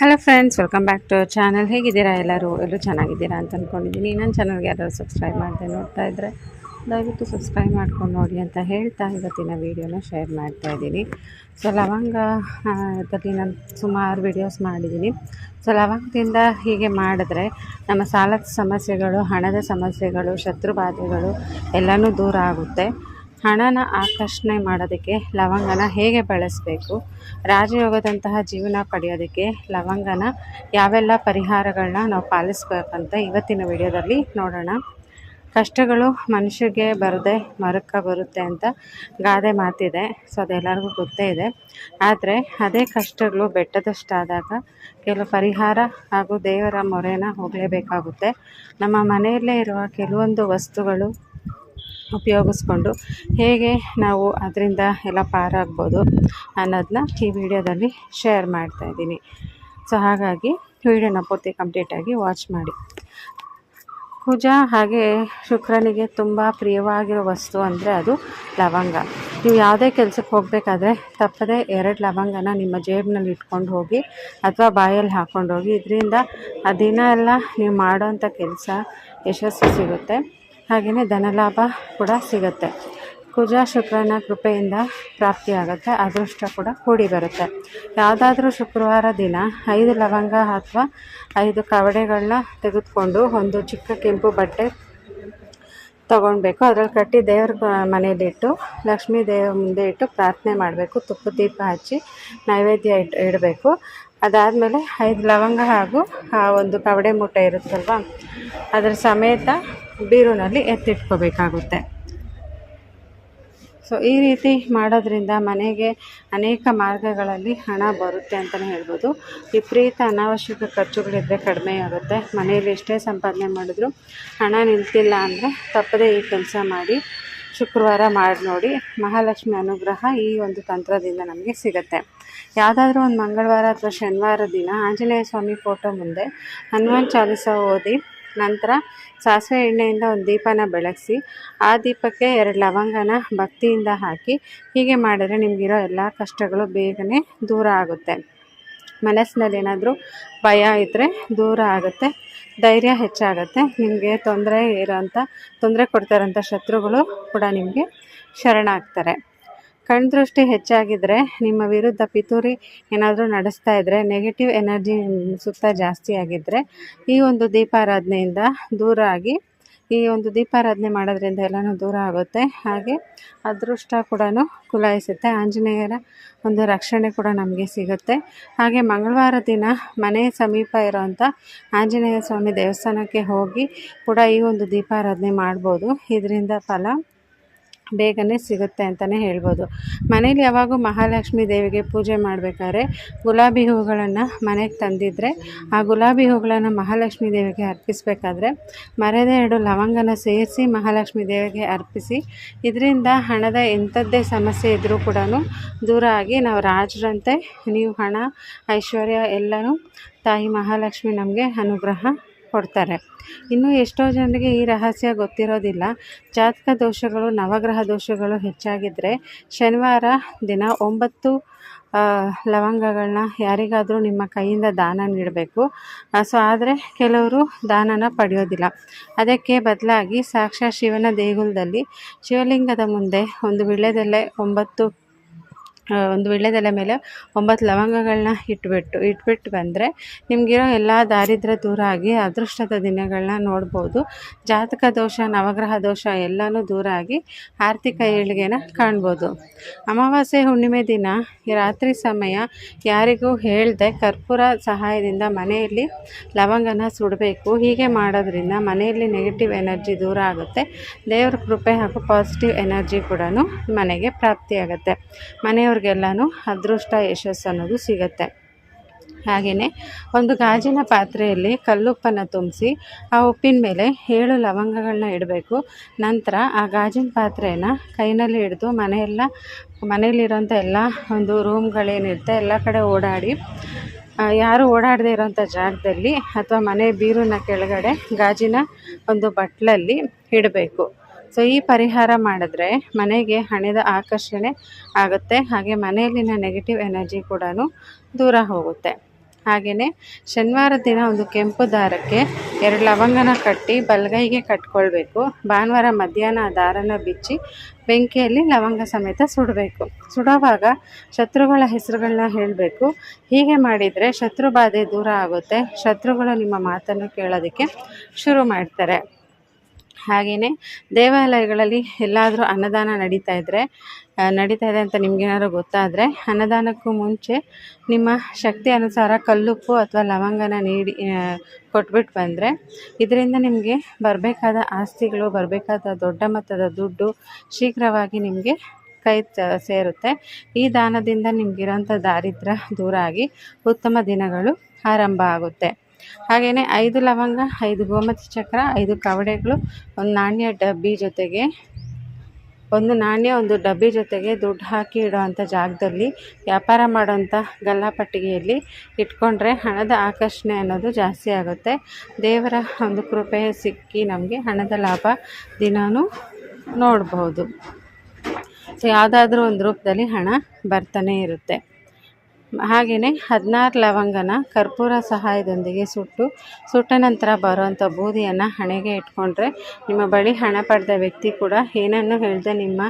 Hello friends welcome back to channel ಹೇಗಿದ್ದೀರಾ ಎಲ್ಲರೂ? ಎಲ್ಲರೂ ಚೆನ್ನಾಗಿದ್ದೀರಾ ಅಂತ ಅಂದ್ಕೊಂಡಿದ್ದೀನಿ ನನ್ನ ಚಾನಲ್ಗೆ ಯಾರಾದರೂ ಸಬ್ಸ್ಕ್ರೈಬ್ ಮಾಡಿದೆ ನೋಡ್ತಾ ಇದ್ದರೆ ದಯವಿಟ್ಟು ಸಬ್ಸ್ಕ್ರೈಬ್ ಮಾಡ್ಕೊಂಡು ನೋಡಿ ಅಂತ ಹೇಳ್ತಾ ಇವತ್ತಿನ ವೀಡಿಯೋನ ಶೇರ್ ಮಾಡ್ತಾ ಇದ್ದೀನಿ. ಸೊ ಲವಂಗ ಅದರಲ್ಲಿ ನಾನು ಸುಮಾರು ವಿಡಿಯೋಸ್ ಮಾಡಿದ್ದೀನಿ. ಸೊ ಲವಂಗದಿಂದ ಹೀಗೆ ಮಾಡಿದ್ರೆ ನಮ್ಮ ಸಾಲದ ಸಮಸ್ಯೆಗಳು, ಹಣದ ಸಮಸ್ಯೆಗಳು ಶತ್ರು ಬಾಧೆಗಳು ಎಲ್ಲನೂ ದೂರ ಆಗುತ್ತೆ. ಹಣನ ಆಕರ್ಷಣೆ ಮಾಡೋದಕ್ಕೆ ಲವಂಗನ ಹೇಗೆ ಬಳಸಬೇಕು? ರಾಜಯೋಗದಂತಹ ಜೀವನ ಪಡೆಯೋದಕ್ಕೆ ಲವಂಗನ ಯಾವೆಲ್ಲ ಪರಿಹಾರಗಳನ್ನ ನಾವು ಪಾಲಿಸ್ಬೇಕಂತ ಇವತ್ತಿನ ವಿಡಿಯೋದಲ್ಲಿ ನೋಡೋಣ. ಕಷ್ಟಗಳು ಮನುಷ್ಯಗೆ ಬರದೆ ಮರಕ್ಕ ಬರುತ್ತೆ ಅಂತ ಗಾದೆ ಮಾತಿದೆ. ಸೊ, ಅದೆಲ್ಲರಿಗೂ ಗೊತ್ತೇ ಇದೆ. ಆದರೆ ಅದೇ ಕಷ್ಟಗಳು ಬೆಟ್ಟದಷ್ಟಾದಾಗ ಕೆಲವು ಪರಿಹಾರ ಹಾಗೂ ದೇವರ ಮೊರೆನ ಹೋಗಲೇಬೇಕಾಗುತ್ತೆ. ನಮ್ಮ ಮನೆಯಲ್ಲೇ ಇರುವ ಕೆಲವೊಂದು ವಸ್ತುಗಳು ಉಪಯೋಗಿಸ್ಕೊಂಡು ಹೇಗೆ ನಾವು ಅದರಿಂದ ಎಲ್ಲ ಪಾರಾಗ್ಬೋದು ಅನ್ನೋದನ್ನ ಈ ವಿಡಿಯೋದಲ್ಲಿ ಶೇರ್ ಮಾಡ್ತಾ ಇದ್ದೀನಿ. ಸೊ ಹಾಗಾಗಿ ವಿಡಿಯೋನ ಪೂರ್ತಿ ಕಂಪ್ಲೀಟಾಗಿ ವಾಚ್ ಮಾಡಿ. ಕುಜ ಹಾಗೆ ಶುಕ್ರನಿಗೆ ತುಂಬ ಪ್ರಿಯವಾಗಿರೋ ವಸ್ತು ಅಂದರೆ ಅದು ಲವಂಗ. ನೀವು ಯಾವುದೇ ಕೆಲಸಕ್ಕೆ ಹೋಗಬೇಕಾದ್ರೆ ತಪ್ಪದೆ ಎರಡು ಲವಂಗನ ನಿಮ್ಮ ಜೇಬಿನಲ್ಲಿ ಇಟ್ಕೊಂಡು ಹೋಗಿ ಅಥವಾ ಬಾಯಲ್ಲಿ ಹಾಕ್ಕೊಂಡು ಹೋಗಿ. ಇದರಿಂದ ಆ ದಿನ ಎಲ್ಲ ನೀವು ಮಾಡೋಂಥ ಕೆಲಸ ಯಶಸ್ಸು ಸಿಗುತ್ತೆ. ಹಾಗೆಯೇ ಧನಲಾಭ ಕೂಡ ಸಿಗುತ್ತೆ. ಕುಜ ಶುಕ್ರನ ಕೃಪೆಯಿಂದ ಪ್ರಾಪ್ತಿಯಾಗುತ್ತೆ, ಅದೃಷ್ಟ ಕೂಡ ಕೂಡಿ ಬರುತ್ತೆ. ಯಾವುದಾದ್ರೂ ಶುಕ್ರವಾರ ದಿನ ಐದು ಲವಂಗ ಅಥವಾ ಐದು ಕವಡೆಗಳನ್ನ ತೆಗೆದುಕೊಂಡು ಒಂದು ಚಿಕ್ಕ ಕೆಂಪು ಬಟ್ಟೆ ತೊಗೊಳ್ಬೇಕು ಅದರಲ್ಲಿ ಕಟ್ಟಿ ದೇವ್ರ ಮನೇಲಿಟ್ಟು ಲಕ್ಷ್ಮೀ ದೇವ್ರ ಮುಂದೆ ಇಟ್ಟು ಪ್ರಾರ್ಥನೆ ಮಾಡಬೇಕು. ತುಪ್ಪ ದೀಪ ಹಚ್ಚಿ ನೈವೇದ್ಯ ಇಟ್, ಇಡಬೇಕು. ಅದಾದಮೇಲೆ ಐದು ಲವಂಗ ಹಾಗೂ, ಆ, ಒಂದು ಕವಡೆ ಮೂಟೆ ಇರುತ್ತಲ್ವ? ಅದರ ಸಮೇತ ಬೀರುನಲ್ಲಿ ಎತ್ತಿಟ್ಕೋಬೇಕಾಗುತ್ತೆ. ಸೊ ಈ ರೀತಿ ಮಾಡೋದ್ರಿಂದ ಮನೆಗೆ ಅನೇಕ ಮಾರ್ಗಗಳಲ್ಲಿ ಹಣ ಬರುತ್ತೆ ಅಂತಲೇ ಹೇಳ್ಬೋದು. ವಿಪರೀತ ಅನಾವಶ್ಯಕ ಖರ್ಚುಗಳಿದ್ದರೆ ಕಡಿಮೆ ಆಗುತ್ತೆ. ಮನೆಯಲ್ಲಿ ಎಷ್ಟೇ ಸಂಪಾದನೆ ಮಾಡಿದ್ರು ಹಣ ನಿಲ್ತಿಲ್ಲ ಅಂದರೆ ತಪ್ಪದೇ ಈ ಕೆಲಸ ಮಾಡಿ ಶುಕ್ರವಾರ ಮಾಡಿ ನೋಡಿ ಮಹಾಲಕ್ಷ್ಮಿ ಅನುಗ್ರಹ ಈ ಒಂದು ತಂತ್ರದಿಂದ ನಮಗೆ ಸಿಗುತ್ತೆ. ಯಾವುದಾದ್ರೂ ಒಂದು ಮಂಗಳವಾರ ಅಥವಾ ಶನಿವಾರ ದಿನ ಆಂಜನೇಯ ಸ್ವಾಮಿ ಫೋಟೋ ಮುಂದೆ ಹನುಮಾನ್ ಚಾಲಿಸ ಓದಿ ನಂತರ ಸಾಸಿವೆ ಎಣ್ಣೆಯಿಂದ ಒಂದು ದೀಪನ ಬೆಳಗಿಸಿ, ಆ ದೀಪಕ್ಕೆ ಎರಡು ಲವಂಗನ ಭಕ್ತಿಯಿಂದ ಹಾಕಿ, ಹೀಗೆ ಮಾಡಿದ್ರೆ ನಿಮಗಿರೋ ಎಲ್ಲ ಕಷ್ಟಗಳು ಬೇಗನೆ ದೂರ ಆಗುತ್ತೆ. ಮನಸ್ಸಿನಲ್ಲಿ ಏನಾದರೂ ಭಯ ಇದ್ದರೆ ದೂರ ಆಗುತ್ತೆ, ಧೈರ್ಯ ಹೆಚ್ಚಾಗುತ್ತೆ, ನಿಮಗೆ ತೊಂದರೆ ಇರೋಂಥ, ತೊಂದರೆ ಕೊಡ್ತಾರಂಥ ಶತ್ರುಗಳು ಕೂಡ ನಿಮಗೆ ಶರಣಾಗ್ತಾರೆ. ಕಣ್ದೃಷ್ಟಿ ಹೆಚ್ಚಾಗಿದ್ದರೆ ನಿಮ್ಮ ವಿರುದ್ಧ ಪಿತೂರಿ ಏನಾದರೂ ನಡೆಸ್ತಾ ಇದ್ದರೆ ನೆಗೆಟಿವ್ ಎನರ್ಜಿ ಸುತ್ತ ಜಾಸ್ತಿ ಆಗಿದ್ದರೆ ಈ ಒಂದು ದೀಪಾರಾಧನೆಯಿಂದ ದೂರ ಆಗಿ, ಈ ಒಂದು ದೀಪಾರಾಧನೆ ಮಾಡೋದ್ರಿಂದ ಎಲ್ಲನೂ ದೂರ ಆಗುತ್ತೆ. ಹಾಗೆ ಅದೃಷ್ಟ ಕೂಡ ಕುಲಾಯಿಸುತ್ತೆ. ಆಂಜನೇಯರ ಒಂದು ರಕ್ಷಣೆ ಕೂಡ ನಮಗೆ ಸಿಗುತ್ತೆ. ಹಾಗೆ ಮಂಗಳವಾರ ದಿನ ಮನೆ ಸಮೀಪ ಇರೋವಂಥ ಆಂಜನೇಯ ಸ್ವಾಮಿ ದೇವಸ್ಥಾನಕ್ಕೆ ಹೋಗಿ ಕೂಡ ಈ ಒಂದು ದೀಪಾರಾಧನೆ ಮಾಡ್ಬೋದು. ಇದರಿಂದ ಫಲ ಬೇಗನೆ ಸಿಗುತ್ತೆ ಅಂತಲೇ ಹೇಳ್ಬೋದು. ಮನೇಲಿ ಯಾವಾಗೂ ಮಹಾಲಕ್ಷ್ಮಿ ದೇವಿಗೆ ಪೂಜೆ ಮಾಡಬೇಕಾದ್ರೆ ಗುಲಾಬಿ ಹೂಗಳನ್ನು ಮನೆಗೆ ತಂದಿದ್ದರೆ ಆ ಗುಲಾಬಿ ಹೂಗಳನ್ನು ಮಹಾಲಕ್ಷ್ಮಿ ದೇವಿಗೆ ಅರ್ಪಿಸಬೇಕಾದ್ರೆ ಮರದ ಎರಡು ಲವಂಗನ ಸೇರಿಸಿ ಮಹಾಲಕ್ಷ್ಮಿ ದೇವಿಗೆ ಅರ್ಪಿಸಿ, ಇದರಿಂದ ಹಣದ ಎಂಥದ್ದೇ ಸಮಸ್ಯೆ ಇದ್ದರೂ ಕೂಡ ದೂರ ಆಗಿ ನಾವು ರಾಜರಂತೆ, ನೀವು ಹಣ, ಐಶ್ವರ್ಯ ಎಲ್ಲನೂ ತಾಯಿ ಮಹಾಲಕ್ಷ್ಮಿ ನಮಗೆ ಅನುಗ್ರಹ ಕೊಡ್ತಾರೆ. ಇನ್ನು ಎಷ್ಟೋ ಜನರಿಗೆ ಈ ರಹಸ್ಯ ಗೊತ್ತಿರೋದಿಲ್ಲ. ಜಾತಕ ದೋಷಗಳು, ನವಗ್ರಹ ದೋಷಗಳು ಹೆಚ್ಚಾಗಿದ್ದರೆ ಶನಿವಾರ ದಿನ ಒಂಬತ್ತು ಲವಂಗಗಳನ್ನ ಯಾರಿಗಾದರೂ ನಿಮ್ಮ ಕೈಯಿಂದ ದಾನ ನೀಡಬೇಕು. ಸೊ ಆದರೆ ಕೆಲವರು ದಾನನ ಪಡೆಯೋದಿಲ್ಲ. ಅದಕ್ಕೆ ಬದಲಾಗಿ ಸಾಕ್ಷಾತ್ ಶಿವನ ದೇಗುಲದಲ್ಲಿ ಶಿವಲಿಂಗದ ಮುಂದೆ ಒಂದು ವಿಳ್ಯದೆಲೆ ಒಂಬತ್ತು ಒಂದು ವಿಳ್ಯದೆಲೆ ಮೇಲೆ ಒಂಬತ್ತು ಲವಂಗಗಳನ್ನ ಇಟ್ಬಿಟ್ಟು ಇಟ್ಬಿಟ್ಟು ಬಂದರೆ ನಿಮಗಿರೋ ಎಲ್ಲ ದಾರಿದ್ರ್ಯ ದೂರ ಆಗಿ ಅದೃಷ್ಟದ ದಿನಗಳನ್ನ ನೋಡ್ಬೋದು. ಜಾತಕ ದೋಷ, ನವಗ್ರಹ ದೋಷ ಎಲ್ಲನೂ ದೂರ ಆಗಿ ಆರ್ಥಿಕ ಏಳಿಗೆನ ಕಾಣ್ಬೋದು. ಅಮಾವಾಸ್ಯೆ ಹುಣ್ಣಿಮೆ ದಿನ ರಾತ್ರಿ ಸಮಯ ಯಾರಿಗೂ ಹೇಳದೆ ಕರ್ಪೂರ ಸಹಾಯದಿಂದ ಮನೆಯಲ್ಲಿ ಲವಂಗನ ಸುಡಬೇಕು. ಹೀಗೆ ಮಾಡೋದ್ರಿಂದ ಮನೆಯಲ್ಲಿ ನೆಗೆಟಿವ್ ಎನರ್ಜಿ ದೂರ ಆಗುತ್ತೆ. ದೇವ್ರ ಕೃಪೆ ಹಾಗೂ ಪಾಸಿಟಿವ್ ಎನರ್ಜಿ ಕೂಡ ಮನೆಗೆ ಪ್ರಾಪ್ತಿಯಾಗುತ್ತೆ. ಮನೆಯವ್ರಿಗೆಲ್ಲನೂ ಅದೃಷ್ಟ ಯಶಸ್ಸು ಅನ್ನೋದು ಸಿಗುತ್ತೆ. ಹಾಗೆಯೇ ಒಂದು ಗಾಜಿನ ಪಾತ್ರೆಯಲ್ಲಿ ಕಲ್ಲುಪ್ಪನ್ನು ತುಂಬಿಸಿ, ಆ ಉಪ್ಪಿನ ಮೇಲೆ ಏಳು ಲವಂಗಗಳನ್ನ ಇಡಬೇಕು. ನಂತರ ಆ ಗಾಜಿನ ಪಾತ್ರೆಯನ್ನು ಕೈನಲ್ಲಿ ಹಿಡಿದು ಮನೆಯೆಲ್ಲ, ಮನೆಯಲ್ಲಿರೋಂಥ ಎಲ್ಲ ಒಂದು ರೂಮ್ಗಳೇನಿರುತ್ತೆ, ಎಲ್ಲ ಕಡೆ ಓಡಾಡಿ ಯಾರು ಓಡಾಡದೇ ಇರೋಂಥ ಜಾಗದಲ್ಲಿ ಅಥವಾ ಮನೆ ಬೀರುನ ಕೆಳಗಡೆ ಗಾಜಿನ ಒಂದು ಬಟ್ಲಲ್ಲಿ ಇಡಬೇಕು. ಸೊ ಈ ಪರಿಹಾರ ಮಾಡಿದ್ರೆ ಮನೆಗೆ ಹಣದ ಆಕರ್ಷಣೆ ಆಗುತ್ತೆ. ಹಾಗೆ ಮನೆಯಲ್ಲಿನ ನೆಗೆಟಿವ್ ಎನರ್ಜಿ ಕೂಡ ದೂರ ಹೋಗುತ್ತೆ. ಹಾಗೆಯೇ ಶನಿವಾರ ದಿನ ಒಂದು ಕೆಂಪು ದಾರಕ್ಕೆ ಎರಡು ಲವಂಗನ ಕಟ್ಟಿ ಬಲಗೈಗೆ ಕಟ್ಕೊಳ್ಬೇಕು. ಭಾನುವಾರ ಮಧ್ಯಾಹ್ನ ಆ ದಾರನ ಬಿಚ್ಚಿ ಬೆಂಕಿಯಲ್ಲಿ ಲವಂಗ ಸಮೇತ ಸುಡಬೇಕು. ಸುಡುವಾಗ ಶತ್ರುಗಳ ಹೆಸರುಗಳನ್ನ ಹೇಳಬೇಕು. ಹೀಗೆ ಮಾಡಿದರೆ ಶತ್ರು ಬಾಧೆ ದೂರ ಆಗುತ್ತೆ. ಶತ್ರುಗಳು ನಿಮ್ಮ ಮಾತನ್ನು ಕೇಳೋದಕ್ಕೆ ಶುರು ಮಾಡ್ತಾರೆ. ಹಾಗೆಯೇ ದೇವಾಲಯಗಳಲ್ಲಿ ಎಲ್ಲಾದರೂ ಅನ್ನದಾನ ನಡೀತಾ ಇದ್ದರೆ ನಡೀತಾ ಇದೆ ಅಂತ ನಿಮಗೇನಾದ್ರು ಗೊತ್ತಾದರೆ ಅನ್ನದಾನಕ್ಕೂ ಮುಂಚೆ ನಿಮ್ಮ ಶಕ್ತಿ ಅನುಸಾರ ಕಲ್ಲುಪ್ಪು ಅಥವಾ ಲವಂಗನ ನೀಡಿ ಕೊಟ್ಬಿಟ್ಟು ಬಂದರೆ ಇದರಿಂದ ನಿಮಗೆ ಬರಬೇಕಾದ ಆಸ್ತಿಗಳು, ಬರಬೇಕಾದ ದೊಡ್ಡ ಮೊತ್ತದ ದುಡ್ಡು ಶೀಘ್ರವಾಗಿ ನಿಮಗೆ ಕೈ ಸೇರುತ್ತೆ. ಈ ದಾನದಿಂದ ನಿಮಗಿರೋಂಥ ದಾರಿದ್ರ್ಯ ದೂರ ಆಗಿ ಉತ್ತಮ ದಿನಗಳು ಆರಂಭ ಆಗುತ್ತೆ. ಹಾಗೆಯೇ ಐದು ಲವಂಗ, ಐದು ಗೋಮತಿ ಚಕ್ರ, ಐದು ಕವಡೆಗಳು, ಒಂದು ನಾಣ್ಯ ಡಬ್ಬಿ ಜೊತೆಗೆ, ಒಂದು ನಾಣ್ಯ, ಒಂದು ಡಬ್ಬಿ ಜೊತೆಗೆ ದುಡ್ಡು ಹಾಕಿ ಇಡೋವಂಥ ಜಾಗದಲ್ಲಿ ವ್ಯಾಪಾರ ಮಾಡೋವಂಥ ಗಲ್ಲಾಪಟ್ಟಿಗೆಯಲ್ಲಿ ಇಟ್ಕೊಂಡ್ರೆ ಹಣದ ಆಕರ್ಷಣೆ ಅನ್ನೋದು ಜಾಸ್ತಿ ಆಗುತ್ತೆ. ದೇವರ ಒಂದು ಕೃಪೆ ಸಿಕ್ಕಿ ನಮಗೆ ಹಣದ ಲಾಭ ದಿನಾನೂ ನೋಡ್ಬೋದು. ಸೊ, ಯಾವುದಾದ್ರೂ ಒಂದು ರೂಪದಲ್ಲಿ ಹಣ ಬರ್ತಾನೆ ಇರುತ್ತೆ. ಹಾಗೆಯೇ ಹದಿನಾರು ಲವಂಗನ ಕರ್ಪೂರ ಸಹಾಯದೊಂದಿಗೆ ಸುಟ್ಟು, ಸುಟ್ಟ ನಂತರ ಬರುವಂಥ ಬೂದಿಯನ್ನು ಹಣೆಗೆ ಇಟ್ಕೊಂಡ್ರೆ ನಿಮ್ಮ ಬಳಿ ಹಣ ಪಡೆದ ವ್ಯಕ್ತಿ ಕೂಡ ಏನನ್ನು ಹೇಳದೆ ನಿಮ್ಮ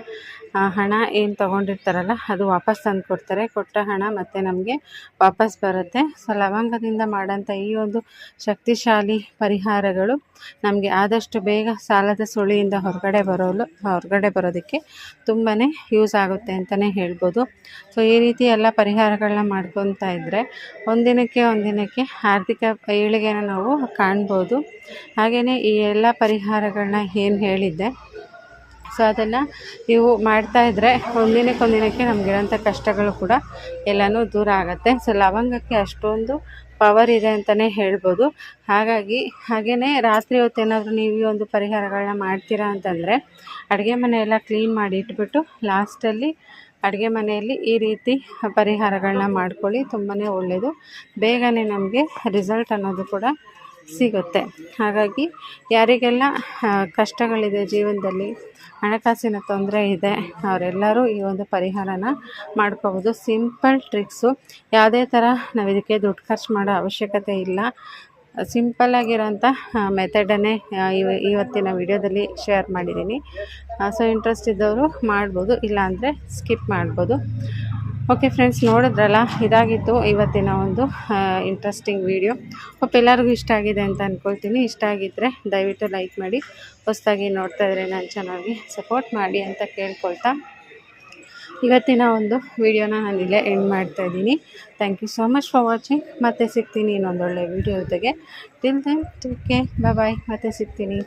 ಹಣ ಏನು ತೊಗೊಂಡಿರ್ತಾರಲ್ಲ, ಅದು ವಾಪಸ್ ತಂದು ಕೊಡ್ತಾರೆ ಕೊಟ್ಟ ಹಣ ಮತ್ತೆ ನಮಗೆ ವಾಪಸ್ ಬರುತ್ತೆ. ಸೊ ಲವಂಗದಿಂದ ಮಾಡೋಂಥ ಈ ಒಂದು ಶಕ್ತಿಶಾಲಿ ಪರಿಹಾರಗಳು ನಮಗೆ ಆದಷ್ಟು ಬೇಗ ಸಾಲದ ಸುಳಿಯಿಂದ ಹೊರಗಡೆ ಬರೋಲು, ಹೊರಗಡೆ ಬರೋದಕ್ಕೆ ತುಂಬಾ ಯೂಸ್ ಆಗುತ್ತೆ ಅಂತಲೇ ಹೇಳ್ಬೋದು. ಸೊ ಈ ರೀತಿ ಎಲ್ಲ ಪರಿಹಾರಗಳನ್ನ ಮಾಡ್ಕೊತಾ ಇದ್ದರೆ ಒಂದಿನಕ್ಕೆ ಒಂದಿನಕ್ಕೆ ಆರ್ಥಿಕ ಏಳಿಗೆನ ನಾವು ಕಾಣ್ಬೋದು. ಹಾಗೆಯೇ ಈ ಎಲ್ಲ ಪರಿಹಾರಗಳನ್ನ ಏನು ಹೇಳಿದ್ದೆ ಸೊ ಅದನ್ನು ನೀವು ಮಾಡ್ತಾ ಇದ್ದರೆ ಒಂದಿನಕ್ಕೆ ಒಂದಿನಕ್ಕೆ ನಮಗಿರೋಂಥ ಕಷ್ಟಗಳು ಕೂಡ ಎಲ್ಲನೂ ದೂರ ಆಗುತ್ತೆ. ಸೊ ಲವಂಗಕ್ಕೆ ಅಷ್ಟೊಂದು ಪವರ್ ಇದೆ ಅಂತಲೇ ಹೇಳ್ಬೋದು. ಹಾಗಾಗಿ ಹಾಗೆಯೇ ರಾತ್ರಿ ಹೊತ್ತು ಏನಾದರೂ ನೀವು ಒಂದು ಪರಿಹಾರಗಳನ್ನ ಮಾಡ್ತೀರಾ ಅಂತಂದರೆ ಅಡುಗೆ ಮನೆಯೆಲ್ಲ ಕ್ಲೀನ್ ಮಾಡಿ ಇಟ್ಬಿಟ್ಟು ಲಾಸ್ಟಲ್ಲಿ ಅಡುಗೆ ಮನೆಯಲ್ಲಿ ಈ ರೀತಿ ಪರಿಹಾರಗಳನ್ನ ಮಾಡ್ಕೊಳ್ಳಿ. ತುಂಬಾ ಒಳ್ಳೆಯದು ಬೇಗನೆ ನಮಗೆ ರಿಸಲ್ಟ್ ಅನ್ನೋದು ಕೂಡ ಸಿಗುತ್ತೆ. ಹಾಗಾಗಿ ಯಾರಿಗೆಲ್ಲ ಕಷ್ಟಗಳಿದೆ ಜೀವನದಲ್ಲಿ, ಹಣಕಾಸಿನ ತೊಂದರೆ ಇದೆ, ಅವರೆಲ್ಲರೂ ಈ ಒಂದು ಪರಿಹಾರನ ಮಾಡ್ಕೋಬೋದು. ಸಿಂಪಲ್ ಟ್ರಿಕ್ಸು, ಯಾವುದೇ ಥರ ನಾವು ಇದಕ್ಕೆ ದುಡ್ಡು ಖರ್ಚು ಮಾಡೋ ಅವಶ್ಯಕತೆ ಇಲ್ಲ. ಸಿಂಪಲ್ಲಾಗಿರೋಂಥ ಮೆಥಡನ್ನೇ ಇವತ್ತಿನ ವಿಡಿಯೋದಲ್ಲಿ ಶೇರ್ ಮಾಡಿದ್ದೀನಿ. ಸೊ, ಇಂಟ್ರೆಸ್ಟ್ ಇದ್ದವರು ಮಾಡ್ಬೋದು, ಇಲ್ಲಾಂದರೆ ಸ್ಕಿಪ್ ಮಾಡ್ಬೋದು. ಓಕೆ ಫ್ರೆಂಡ್ಸ್ ನೋಡಿದ್ರಲ್ಲ? ಇದಾಗಿತ್ತು ಇವತ್ತಿನ ಒಂದು ಇಂಟ್ರೆಸ್ಟಿಂಗ್ ವಿಡಿಯೋ ಹೋಪ್ ಎಲ್ಲರಿಗೂ ಇಷ್ಟ ಆಗಿದೆ ಅಂತ ಅಂದ್ಕೊಳ್ತೀನಿ ಇಷ್ಟ ಆಗಿದ್ದರೆ ದಯವಿಟ್ಟು ಲೈಕ್ ಮಾಡಿ, ಹೊಸದಾಗಿ ನೋಡ್ತಾ ಇದ್ರೆ ನಾನು ಚೆನ್ನಾಗಿ ಸಪೋರ್ಟ್ ಮಾಡಿ ಅಂತ ಕೇಳ್ಕೊಳ್ತಾ. ಇವತ್ತಿನ ಒಂದು ವಿಡಿಯೋನ ನಾನು ಇಲ್ಲೇ ಎಂಡ್ ಮಾಡ್ತಾ ಇದ್ದೀನಿ. Thank you so much for watching ಮತ್ತೆ ಸಿಗ್ತೀನಿ ಇನ್ನೊಂದು ಒಳ್ಳೆ ವಿಡಿಯೋ ಜೊತೆಗೆ. Till then take care bye ಮತ್ತೆ ಸಿಗ್ತೀನಿ.